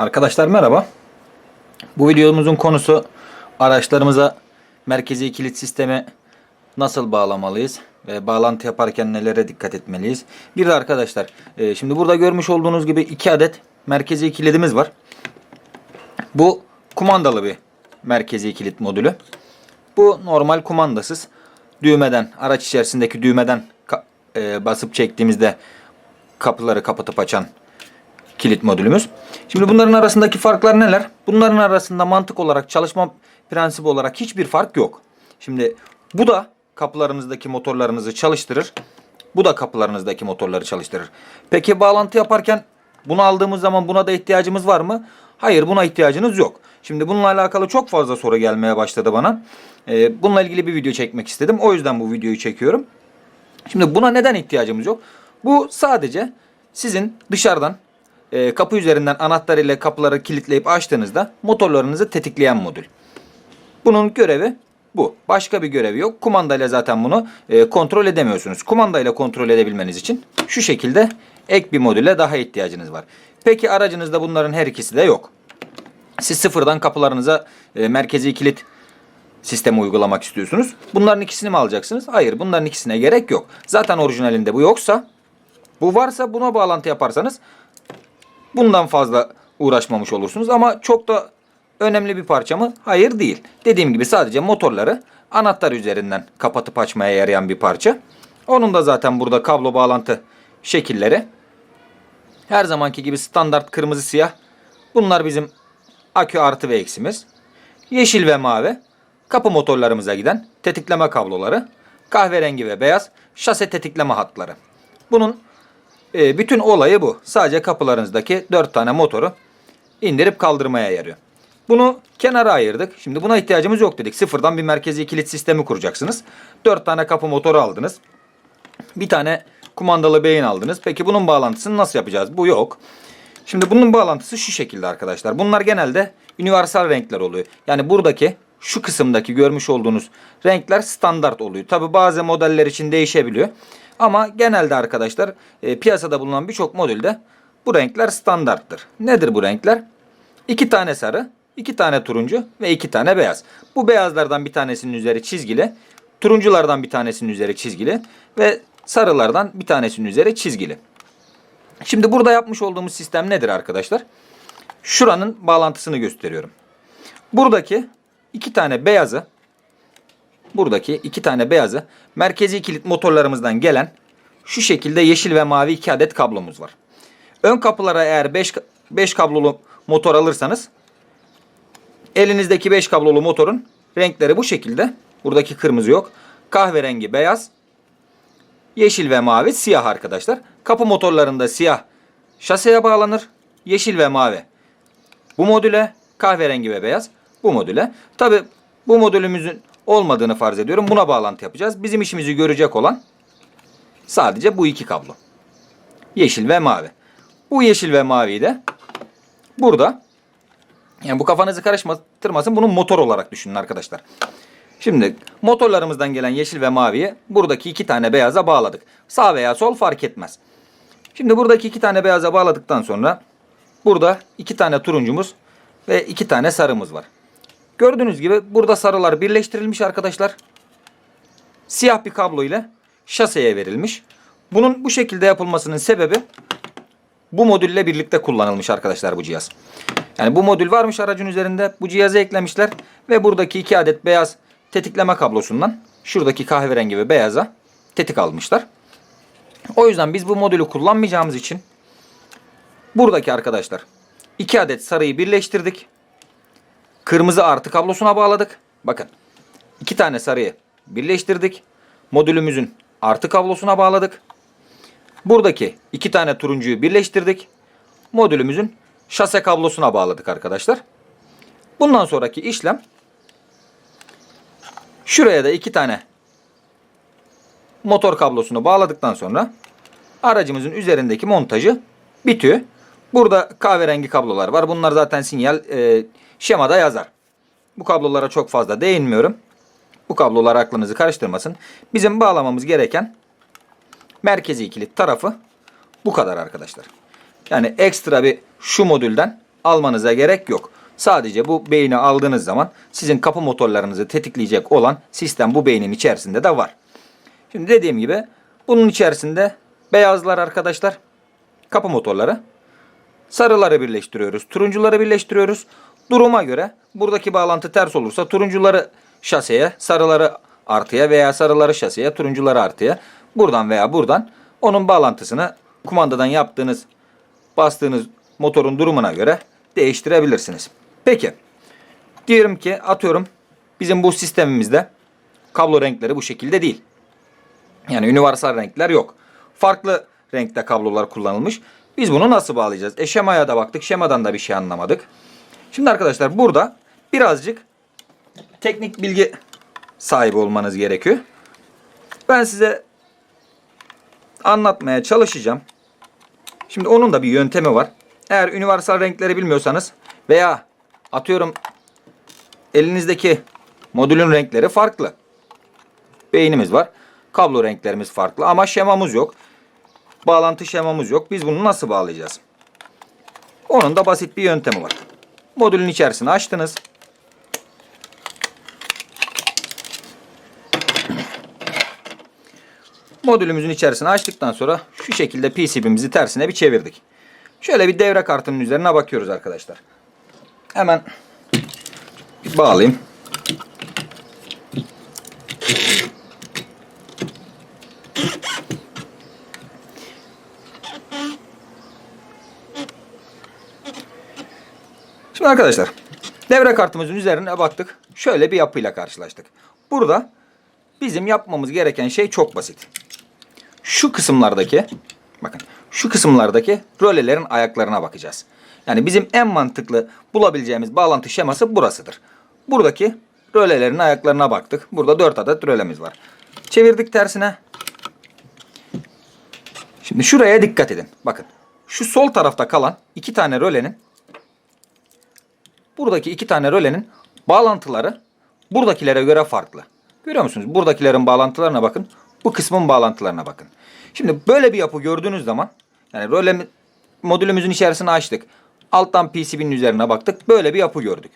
Arkadaşlar merhaba. Bu videomuzun konusu araçlarımıza merkezi kilit sistemi nasıl bağlamalıyız ve bağlantı yaparken nelere dikkat etmeliyiz. Bir de arkadaşlar e, şimdi burada görmüş olduğunuz gibi iki adet merkezi kilidimiz var. Bu kumandalı bir merkezi kilit modülü. Bu normal kumandasız düğmeden araç içerisindeki düğmeden e, basıp çektiğimizde kapıları kapatıp açan kilit modülümüz. Şimdi bunların arasındaki farklar neler? Bunların arasında mantık olarak çalışma prensibi olarak hiçbir fark yok. Şimdi bu da kapılarınızdaki motorlarınızı çalıştırır. Bu da kapılarınızdaki motorları çalıştırır. Peki bağlantı yaparken bunu aldığımız zaman buna da ihtiyacımız var mı? Hayır buna ihtiyacınız yok. Şimdi bununla alakalı çok fazla soru gelmeye başladı bana. Ee, bununla ilgili bir video çekmek istedim. O yüzden bu videoyu çekiyorum. Şimdi buna neden ihtiyacımız yok? Bu sadece sizin dışarıdan e, kapı üzerinden anahtar ile kapıları kilitleyip açtığınızda motorlarınızı tetikleyen modül. Bunun görevi bu. Başka bir görevi yok. Kumandayla zaten bunu e, kontrol edemiyorsunuz. Kumandayla kontrol edebilmeniz için şu şekilde ek bir modüle daha ihtiyacınız var. Peki aracınızda bunların her ikisi de yok. Siz sıfırdan kapılarınıza e, merkezi kilit sistemi uygulamak istiyorsunuz. Bunların ikisini mi alacaksınız? Hayır bunların ikisine gerek yok. Zaten orijinalinde bu yoksa bu varsa buna bağlantı yaparsanız bundan fazla uğraşmamış olursunuz. Ama çok da önemli bir parça mı? Hayır değil. Dediğim gibi sadece motorları anahtar üzerinden kapatıp açmaya yarayan bir parça. Onun da zaten burada kablo bağlantı şekilleri. Her zamanki gibi standart kırmızı siyah. Bunlar bizim akü artı ve eksimiz. Yeşil ve mavi kapı motorlarımıza giden tetikleme kabloları. Kahverengi ve beyaz şase tetikleme hatları. Bunun e, bütün olayı bu. Sadece kapılarınızdaki 4 tane motoru indirip kaldırmaya yarıyor. Bunu kenara ayırdık. Şimdi buna ihtiyacımız yok dedik. Sıfırdan bir merkezi kilit sistemi kuracaksınız. 4 tane kapı motoru aldınız. Bir tane kumandalı beyin aldınız. Peki bunun bağlantısını nasıl yapacağız? Bu yok. Şimdi bunun bağlantısı şu şekilde arkadaşlar. Bunlar genelde universal renkler oluyor. Yani buradaki şu kısımdaki görmüş olduğunuz renkler standart oluyor. Tabi bazı modeller için değişebiliyor. Ama genelde arkadaşlar e, piyasada bulunan birçok modelde bu renkler standarttır. Nedir bu renkler? İki tane sarı, iki tane turuncu ve iki tane beyaz. Bu beyazlardan bir tanesinin üzeri çizgili, turunculardan bir tanesinin üzeri çizgili ve sarılardan bir tanesinin üzeri çizgili. Şimdi burada yapmış olduğumuz sistem nedir arkadaşlar? Şuranın bağlantısını gösteriyorum. Buradaki iki tane beyazı buradaki iki tane beyazı merkezi kilit motorlarımızdan gelen şu şekilde yeşil ve mavi iki adet kablomuz var. Ön kapılara eğer 5 5 kablolu motor alırsanız elinizdeki 5 kablolu motorun renkleri bu şekilde. Buradaki kırmızı yok. Kahverengi, beyaz, yeşil ve mavi, siyah arkadaşlar. Kapı motorlarında siyah şaseye bağlanır. Yeşil ve mavi bu modüle, kahverengi ve beyaz bu modüle. Tabi bu modülümüzün olmadığını farz ediyorum. Buna bağlantı yapacağız. Bizim işimizi görecek olan sadece bu iki kablo. Yeşil ve mavi. Bu yeşil ve maviyi de burada yani bu kafanızı karıştırmasın. Bunu motor olarak düşünün arkadaşlar. Şimdi motorlarımızdan gelen yeşil ve maviyi buradaki iki tane beyaza bağladık. Sağ veya sol fark etmez. Şimdi buradaki iki tane beyaza bağladıktan sonra burada iki tane turuncumuz ve iki tane sarımız var. Gördüğünüz gibi burada sarılar birleştirilmiş arkadaşlar. Siyah bir kablo ile şaseye verilmiş. Bunun bu şekilde yapılmasının sebebi bu modülle birlikte kullanılmış arkadaşlar bu cihaz. Yani bu modül varmış aracın üzerinde. Bu cihazı eklemişler ve buradaki iki adet beyaz tetikleme kablosundan şuradaki kahverengi ve beyaza tetik almışlar. O yüzden biz bu modülü kullanmayacağımız için buradaki arkadaşlar iki adet sarıyı birleştirdik. Kırmızı artı kablosuna bağladık. Bakın iki tane sarıyı birleştirdik. Modülümüzün artı kablosuna bağladık. Buradaki iki tane turuncuyu birleştirdik. Modülümüzün şase kablosuna bağladık arkadaşlar. Bundan sonraki işlem şuraya da iki tane motor kablosunu bağladıktan sonra aracımızın üzerindeki montajı bitiyor. Burada kahverengi kablolar var. Bunlar zaten sinyal e, şemada yazar. Bu kablolara çok fazla değinmiyorum. Bu kablolar aklınızı karıştırmasın. Bizim bağlamamız gereken merkezi kilit tarafı bu kadar arkadaşlar. Yani ekstra bir şu modülden almanıza gerek yok. Sadece bu beyni aldığınız zaman sizin kapı motorlarınızı tetikleyecek olan sistem bu beynin içerisinde de var. Şimdi dediğim gibi bunun içerisinde beyazlar arkadaşlar kapı motorları. Sarıları birleştiriyoruz. Turuncuları birleştiriyoruz. Duruma göre buradaki bağlantı ters olursa turuncuları şaseye, sarıları artıya veya sarıları şaseye, turuncuları artıya. Buradan veya buradan onun bağlantısını kumandadan yaptığınız, bastığınız motorun durumuna göre değiştirebilirsiniz. Peki. Diyelim ki atıyorum bizim bu sistemimizde kablo renkleri bu şekilde değil. Yani universal renkler yok. Farklı renkte kablolar kullanılmış. Biz bunu nasıl bağlayacağız? E şemaya da baktık. Şemadan da bir şey anlamadık. Şimdi arkadaşlar burada birazcık teknik bilgi sahibi olmanız gerekiyor. Ben size anlatmaya çalışacağım. Şimdi onun da bir yöntemi var. Eğer universal renkleri bilmiyorsanız veya atıyorum elinizdeki modülün renkleri farklı. Beynimiz var. Kablo renklerimiz farklı ama şemamız yok. Bağlantı şemamız yok. Biz bunu nasıl bağlayacağız? Onun da basit bir yöntemi var. Modülün içerisini açtınız. Modülümüzün içerisini açtıktan sonra şu şekilde PCB'mizi tersine bir çevirdik. Şöyle bir devre kartının üzerine bakıyoruz arkadaşlar. Hemen bir bağlayayım. Arkadaşlar devre kartımızın üzerine baktık. Şöyle bir yapıyla karşılaştık. Burada bizim yapmamız gereken şey çok basit. Şu kısımlardaki bakın şu kısımlardaki rölelerin ayaklarına bakacağız. Yani bizim en mantıklı bulabileceğimiz bağlantı şeması burasıdır. Buradaki rölelerin ayaklarına baktık. Burada 4 adet rölemiz var. Çevirdik tersine. Şimdi şuraya dikkat edin. Bakın. Şu sol tarafta kalan iki tane rölenin buradaki iki tane rölenin bağlantıları buradakilere göre farklı. Görüyor musunuz? Buradakilerin bağlantılarına bakın. Bu kısmın bağlantılarına bakın. Şimdi böyle bir yapı gördüğünüz zaman yani röle modülümüzün içerisini açtık. Alttan PCB'nin üzerine baktık. Böyle bir yapı gördük.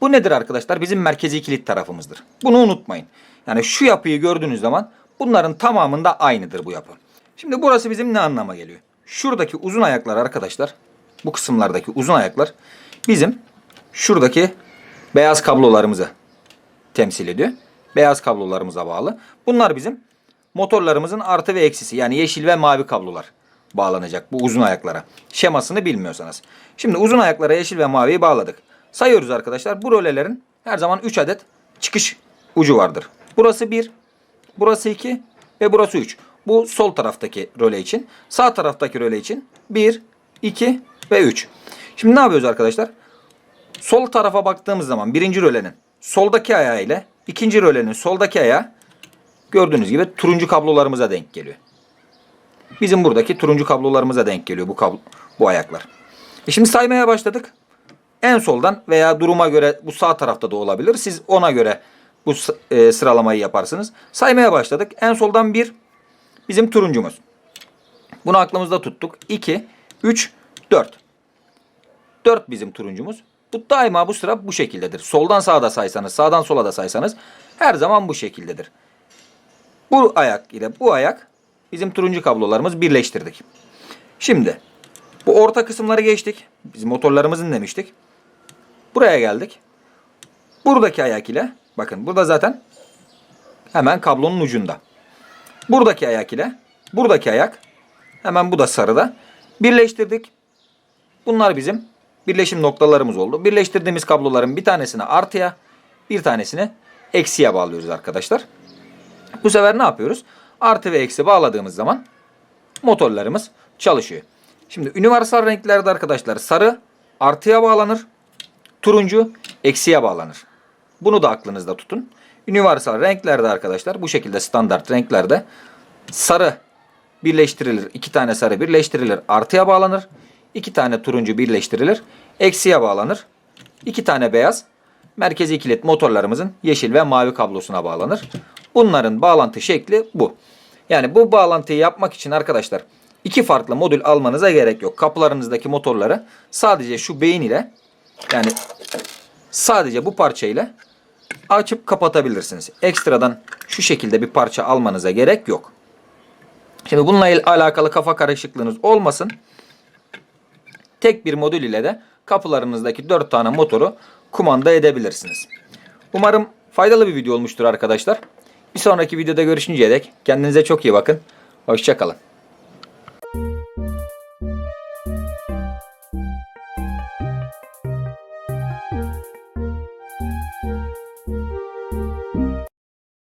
Bu nedir arkadaşlar? Bizim merkezi kilit tarafımızdır. Bunu unutmayın. Yani şu yapıyı gördüğünüz zaman bunların tamamında aynıdır bu yapı. Şimdi burası bizim ne anlama geliyor? Şuradaki uzun ayaklar arkadaşlar, bu kısımlardaki uzun ayaklar bizim şuradaki beyaz kablolarımızı temsil ediyor. Beyaz kablolarımıza bağlı. Bunlar bizim motorlarımızın artı ve eksisi yani yeşil ve mavi kablolar bağlanacak bu uzun ayaklara. Şemasını bilmiyorsanız. Şimdi uzun ayaklara yeşil ve maviyi bağladık. Sayıyoruz arkadaşlar. Bu rölelerin her zaman 3 adet çıkış ucu vardır. Burası 1, burası 2 ve burası 3. Bu sol taraftaki röle için. Sağ taraftaki röle için 1, 2 ve 3. Şimdi ne yapıyoruz arkadaşlar? Sol tarafa baktığımız zaman birinci rölenin soldaki ayağı ile ikinci rölenin soldaki ayağı gördüğünüz gibi turuncu kablolarımıza denk geliyor. Bizim buradaki turuncu kablolarımıza denk geliyor bu kablo, bu ayaklar. E şimdi saymaya başladık. En soldan veya duruma göre bu sağ tarafta da olabilir. Siz ona göre bu e, sıralamayı yaparsınız. Saymaya başladık. En soldan bir bizim turuncumuz. Bunu aklımızda tuttuk. 2, 3, 4. 4 bizim turuncumuz. Bu daima bu sıra bu şekildedir. Soldan sağa da saysanız, sağdan sola da saysanız her zaman bu şekildedir. Bu ayak ile bu ayak bizim turuncu kablolarımız birleştirdik. Şimdi bu orta kısımları geçtik. Biz motorlarımızın demiştik. Buraya geldik. Buradaki ayak ile bakın burada zaten hemen kablonun ucunda. Buradaki ayak ile buradaki ayak hemen bu da sarıda birleştirdik. Bunlar bizim birleşim noktalarımız oldu. Birleştirdiğimiz kabloların bir tanesini artıya, bir tanesini eksiye bağlıyoruz arkadaşlar. Bu sefer ne yapıyoruz? Artı ve eksi bağladığımız zaman motorlarımız çalışıyor. Şimdi universal renklerde arkadaşlar sarı artıya bağlanır. Turuncu eksiye bağlanır. Bunu da aklınızda tutun. Universal renklerde arkadaşlar bu şekilde standart renklerde sarı birleştirilir. iki tane sarı birleştirilir. Artıya bağlanır. İki tane turuncu birleştirilir. Eksiye bağlanır. iki tane beyaz merkezi kilit motorlarımızın yeşil ve mavi kablosuna bağlanır. Bunların bağlantı şekli bu. Yani bu bağlantıyı yapmak için arkadaşlar iki farklı modül almanıza gerek yok. Kapılarınızdaki motorları sadece şu beyin ile yani sadece bu parça ile açıp kapatabilirsiniz. Ekstradan şu şekilde bir parça almanıza gerek yok. Şimdi bununla alakalı kafa karışıklığınız olmasın. Tek bir modül ile de kapılarınızdaki 4 tane motoru kumanda edebilirsiniz. Umarım faydalı bir video olmuştur arkadaşlar. Bir sonraki videoda görüşünceye dek kendinize çok iyi bakın. Hoşçakalın.